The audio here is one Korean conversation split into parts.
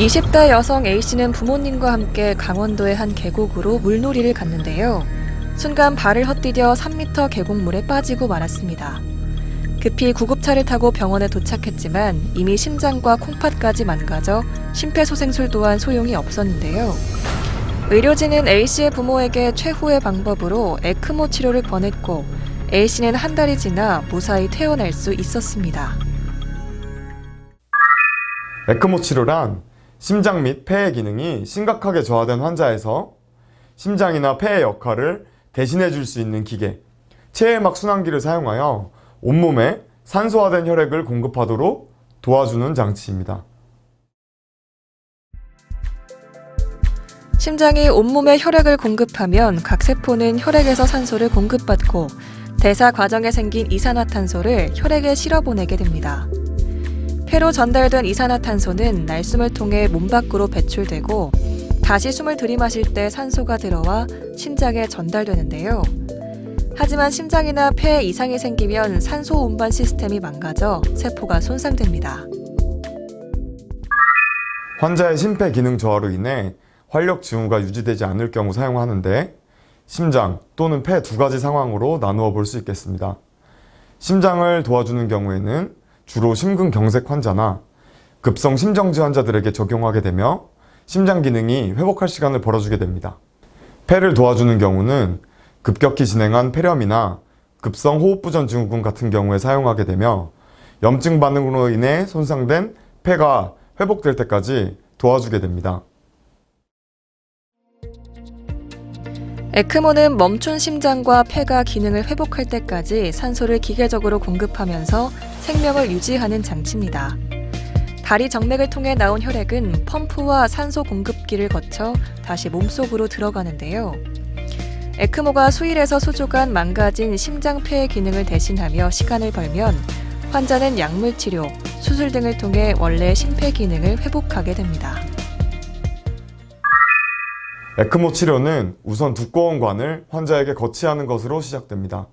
20대 여성 A씨는 부모님과 함께 강원도의 한 계곡으로 물놀이를 갔는데요. 순간 발을 헛디뎌 3m 계곡물에 빠지고 말았습니다. 급히 구급차를 타고 병원에 도착했지만 이미 심장과 콩팥까지 망가져 심폐소생술 또한 소용이 없었는데요. 의료진은 A씨의 부모에게 최후의 방법으로 에크모 치료를 권했고 A씨는 한 달이 지나 무사히 퇴원할 수 있었습니다. 에크모 치료란 심장 및 폐의 기능이 심각하게 저하된 환자에서 심장이나 폐의 역할을 대신해 줄 수 있는 기계, 체외막 순환기를 사용하여 온몸에 산소화된 혈액을 공급하도록 도와주는 장치입니다. 심장이 온몸에 혈액을 공급하면 각 세포는 혈액에서 산소를 공급받고 대사 과정에 생긴 이산화탄소를 혈액에 실어 보내게 됩니다. 폐로 전달된 이산화탄소는 날숨을 통해 몸 밖으로 배출되고 다시 숨을 들이마실 때 산소가 들어와 심장에 전달되는데요. 하지만 심장이나 폐에 이상이 생기면 산소 운반 시스템이 망가져 세포가 손상됩니다. 환자의 심폐 기능 저하로 인해 활력 징후가 유지되지 않을 경우 사용하는데 심장 또는 폐 두 가지 상황으로 나누어 볼 수 있겠습니다. 심장을 도와주는 경우에는 주로 심근경색 환자나 급성 심정지 환자들에게 적용하게 되며 심장 기능이 회복할 시간을 벌어주게 됩니다. 폐를 도와주는 경우는 급격히 진행한 폐렴이나 급성 호흡부전 증후군 같은 경우에 사용하게 되며 염증 반응으로 인해 손상된 폐가 회복될 때까지 도와주게 됩니다. 에크모는 멈춘 심장과 폐가 기능을 회복할 때까지 산소를 기계적으로 공급하면서 생명을 유지하는 장치입니다. 다리 정맥을 통해 나온 혈액은 펌프와 산소 공급기를 거쳐 다시 몸속으로 들어가는데요. 에크모가 수일에서 수주간 망가진 심장 폐의 기능을 대신하며 시간을 벌면 환자는 약물 치료, 수술 등을 통해 원래 심폐 기능을 회복하게 됩니다. 에크모 치료는 우선 두꺼운 관을 환자에게 거치하는 것으로 시작됩니다.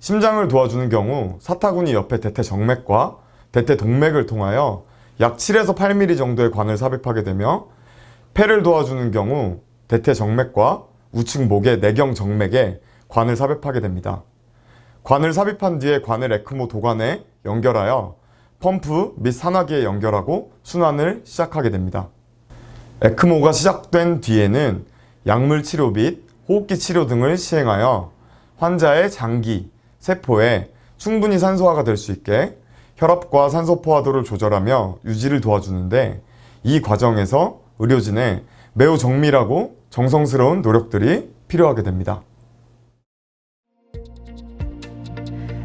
심장을 도와주는 경우 사타구니 옆에 대퇴 정맥과 대퇴 동맥을 통하여 약 7에서 8mm 정도의 관을 삽입하게 되며 폐를 도와주는 경우 대퇴 정맥과 우측 목의 내경 정맥에 관을 삽입하게 됩니다. 관을 삽입한 뒤에 관을 에크모 도관에 연결하여 펌프 및 산화기에 연결하고 순환을 시작하게 됩니다. 에크모가 시작된 뒤에는 약물 치료 및 호흡기 치료 등을 시행하여 환자의 장기, 세포에 충분히 산소화가 될 수 있게 혈압과 산소 포화도를 조절하며 유지를 도와주는데 이 과정에서 의료진의 매우 정밀하고 정성스러운 노력들이 필요하게 됩니다.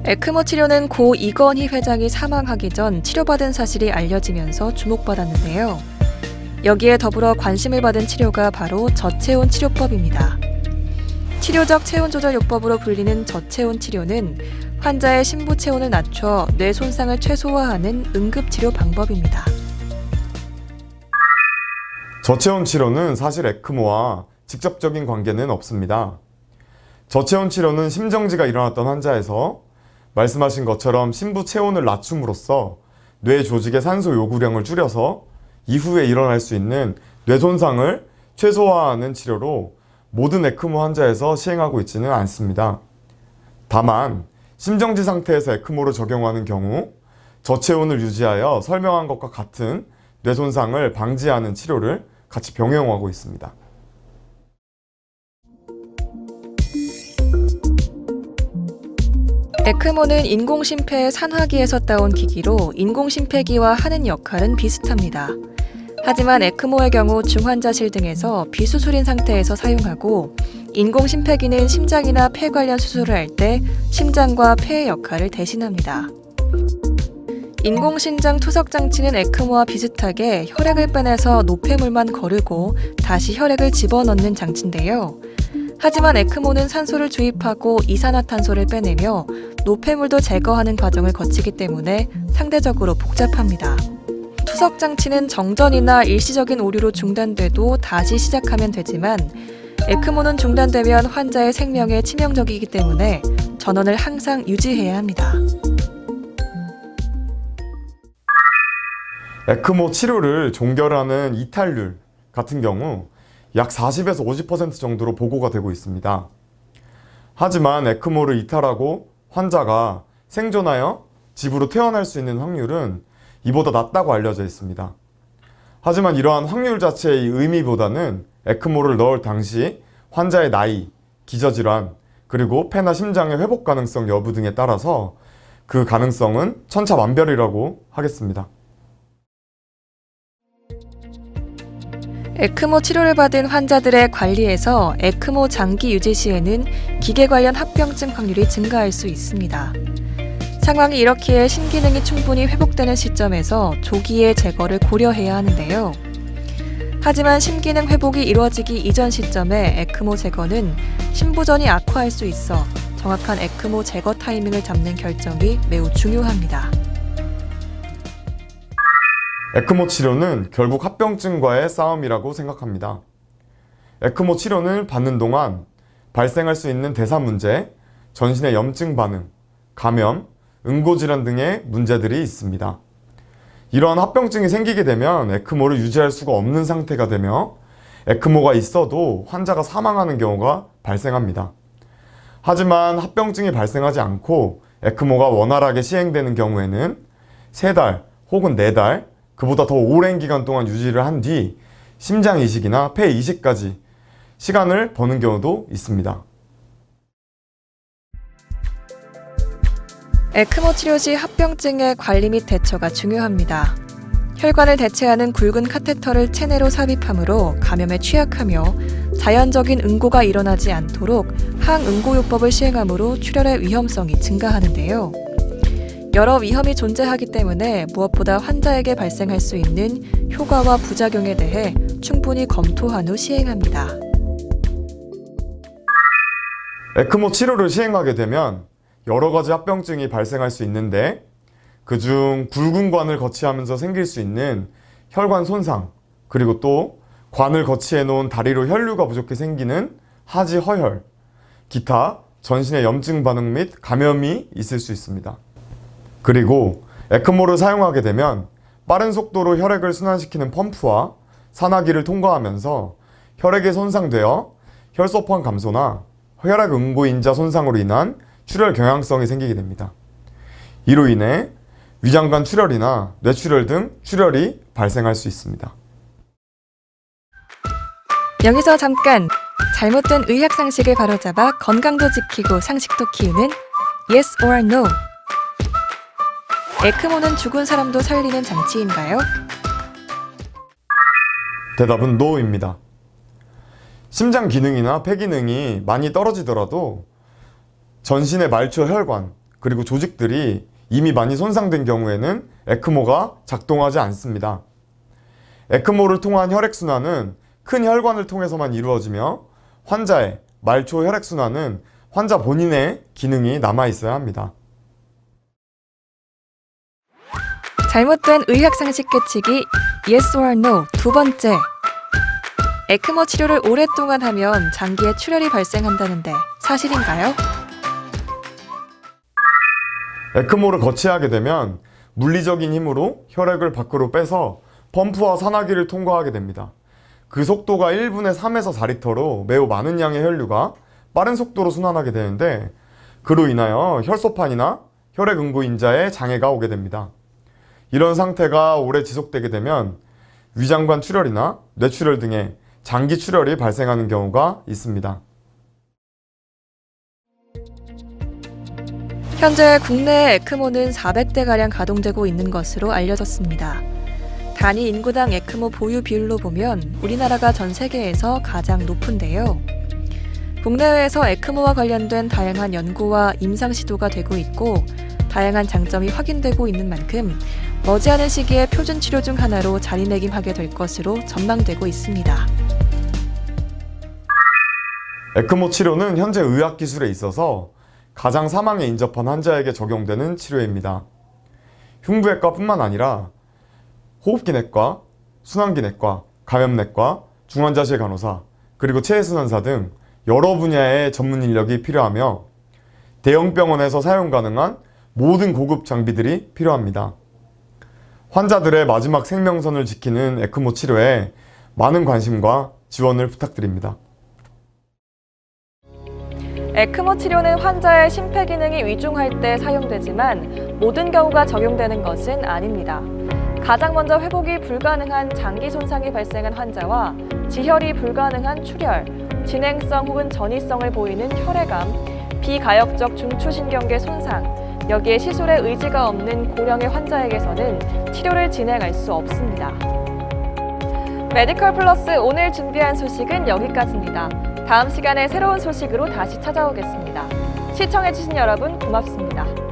에크모 치료는 고 이건희 회장이 사망하기 전 치료받은 사실이 알려지면서 주목받았는데요. 여기에 더불어 관심을 받은 치료가 바로 저체온 치료법입니다. 치료적 체온 조절 요법으로 불리는 저체온 치료는 환자의 심부 체온을 낮춰 뇌 손상을 최소화하는 응급 치료 방법입니다. 저체온 치료는 사실 에크모와 직접적인 관계는 없습니다. 저체온 치료는 심정지가 일어났던 환자에서 말씀하신 것처럼 심부 체온을 낮춤으로써 뇌 조직의 산소 요구량을 줄여서 이후에 일어날 수 있는 뇌 손상을 최소화하는 치료로 모든 에크모 환자에서 시행하고 있지는 않습니다. 다만 심정지 상태에서 에크모를 적용하는 경우 저체온을 유지하여 설명한 것과 같은 뇌 손상을 방지하는 치료를 같이 병행하고 있습니다. 에크모는 인공심폐의 산화기에서 따온 기기로 인공심폐기와 하는 역할은 비슷합니다. 하지만 에크모의 경우 중환자실 등에서 비수술인 상태에서 사용하고 인공심폐기는 심장이나 폐 관련 수술을 할 때 심장과 폐의 역할을 대신합니다. 인공신장 투석 장치는 에크모와 비슷하게 혈액을 빼내서 노폐물만 거르고 다시 혈액을 집어넣는 장치인데요. 하지만 에크모는 산소를 주입하고 이산화탄소를 빼내며 노폐물도 제거하는 과정을 거치기 때문에 상대적으로 복잡합니다. 투석 장치는 정전이나 일시적인 오류로 중단돼도 다시 시작하면 되지만 에크모는 중단되면 환자의 생명에 치명적이기 때문에 전원을 항상 유지해야 합니다. 에크모 치료를 종결하는 이탈률 같은 경우 약 40에서 50% 정도로 보고가 되고 있습니다. 하지만 에크모를 이탈하고 환자가 생존하여 집으로 퇴원할 수 있는 확률은 이보다 낮다고 알려져 있습니다. 하지만 이러한 확률 자체의 의미보다는 에크모를 넣을 당시 환자의 나이, 기저질환, 그리고 폐나 심장의 회복 가능성 여부 등에 따라서 그 가능성은 천차만별이라고 하겠습니다. 에크모 치료를 받은 환자들의 관리에서 에크모 장기 유지 시에는 기계 관련 합병증 확률이 증가할 수 있습니다. 상황이 이렇기에 심기능이 충분히 회복되는 시점에서 조기에 제거를 고려해야 하는데요. 하지만 심기능 회복이 이루어지기 이전 시점에 에크모 제거는 심부전이 악화할 수 있어 정확한 에크모 제거 타이밍을 잡는 결정이 매우 중요합니다. 에크모 치료는 결국 합병증과의 싸움이라고 생각합니다. 에크모 치료를 받는 동안 발생할 수 있는 대사 문제, 전신의 염증 반응, 감염, 응고질환 등의 문제들이 있습니다. 이러한 합병증이 생기게 되면 에크모를 유지할 수가 없는 상태가 되며 에크모가 있어도 환자가 사망하는 경우가 발생합니다. 하지만 합병증이 발생하지 않고 에크모가 원활하게 시행되는 경우에는 3달 혹은 4달, 그보다 더 오랜 기간 동안 유지를 한 뒤 심장 이식이나 폐 이식까지 시간을 버는 경우도 있습니다. 에크모 치료 시 합병증의 관리 및 대처가 중요합니다. 혈관을 대체하는 굵은 카테터를 체내로 삽입하므로 감염에 취약하며 자연적인 응고가 일어나지 않도록 항응고요법을 시행하므로 출혈의 위험성이 증가하는데요. 여러 위험이 존재하기 때문에 무엇보다 환자에게 발생할 수 있는 효과와 부작용에 대해 충분히 검토한 후 시행합니다. 에크모 치료를 시행하게 되면 여러 가지 합병증이 발생할 수 있는데 그중 굵은 관을 거치하면서 생길 수 있는 혈관 손상 그리고 또 관을 거치해 놓은 다리로 혈류가 부족해 생기는 하지 허혈 기타 전신의 염증 반응 및 감염이 있을 수 있습니다. 그리고 에크모를 사용하게 되면 빠른 속도로 혈액을 순환시키는 펌프와 산화기를 통과하면서 혈액이 손상되어 혈소판 감소나 혈액 응고 인자 손상으로 인한 출혈 경향성이 생기게 됩니다. 이로 인해 위장관 출혈이나 뇌출혈 등 출혈이 발생할 수 있습니다. 여기서 잠깐 잘못된 의학 상식을 바로잡아 건강도 지키고 상식도 키우는 Yes or No. 에크모는 죽은 사람도 살리는 장치인가요? 대답은 NO입니다. 심장 기능이나 폐 기능이 많이 떨어지더라도 전신의 말초 혈관 그리고 조직들이 이미 많이 손상된 경우에는 에크모가 작동하지 않습니다. 에크모를 통한 혈액순환은 큰 혈관을 통해서만 이루어지며 환자의 말초 혈액순환은 환자 본인의 기능이 남아 있어야 합니다. 잘못된 의학 상식 깨치기 Yes or No 두 번째. 에크모 치료를 오랫동안 하면 장기에 출혈이 발생한다는데 사실인가요? 에크모를 거치하게 되면 물리적인 힘으로 혈액을 밖으로 빼서 펌프와 산화기를 통과하게 됩니다. 그 속도가 1분에 3에서 4리터로 매우 많은 양의 혈류가 빠른 속도로 순환하게 되는데 그로 인하여 혈소판이나 혈액 응고인자에 장애가 오게 됩니다. 이런 상태가 오래 지속되게 되면 위장관 출혈이나 뇌출혈 등의 장기 출혈이 발생하는 경우가 있습니다. 현재 국내 에크모는 400대가량 가동되고 있는 것으로 알려졌습니다. 단위 인구당 에크모 보유 비율로 보면 우리나라가 전 세계에서 가장 높은데요. 국내외에서 에크모와 관련된 다양한 연구와 임상 시도가 되고 있고 다양한 장점이 확인되고 있는 만큼 머지않은 시기에 표준 치료 중 하나로 자리매김하게 될 것으로 전망되고 있습니다. 에크모 치료는 현재 의학 기술에 있어서 가장 사망에 인접한 환자에게 적용되는 치료입니다. 흉부외과뿐만 아니라 호흡기내과, 순환기내과, 감염내과, 중환자실 간호사, 그리고 체해순환사 등 여러 분야의 전문 인력이 필요하며 대형 병원에서 사용 가능한 모든 고급 장비들이 필요합니다. 환자들의 마지막 생명선을 지키는 에크모 치료에 많은 관심과 지원을 부탁드립니다. 에크모 치료는 환자의 심폐 기능이 위중할 때 사용되지만 모든 경우가 적용되는 것은 아닙니다. 가장 먼저 회복이 불가능한 장기 손상이 발생한 환자와 지혈이 불가능한 출혈, 진행성 혹은 전이성을 보이는 혈액암, 비가역적 중추신경계 손상, 여기에 시술에 의지가 없는 고령의 환자에게서는 치료를 진행할 수 없습니다. 메디컬 플러스 오늘 준비한 소식은 여기까지입니다. 다음 시간에 새로운 소식으로 다시 찾아오겠습니다. 시청해주신 여러분 고맙습니다.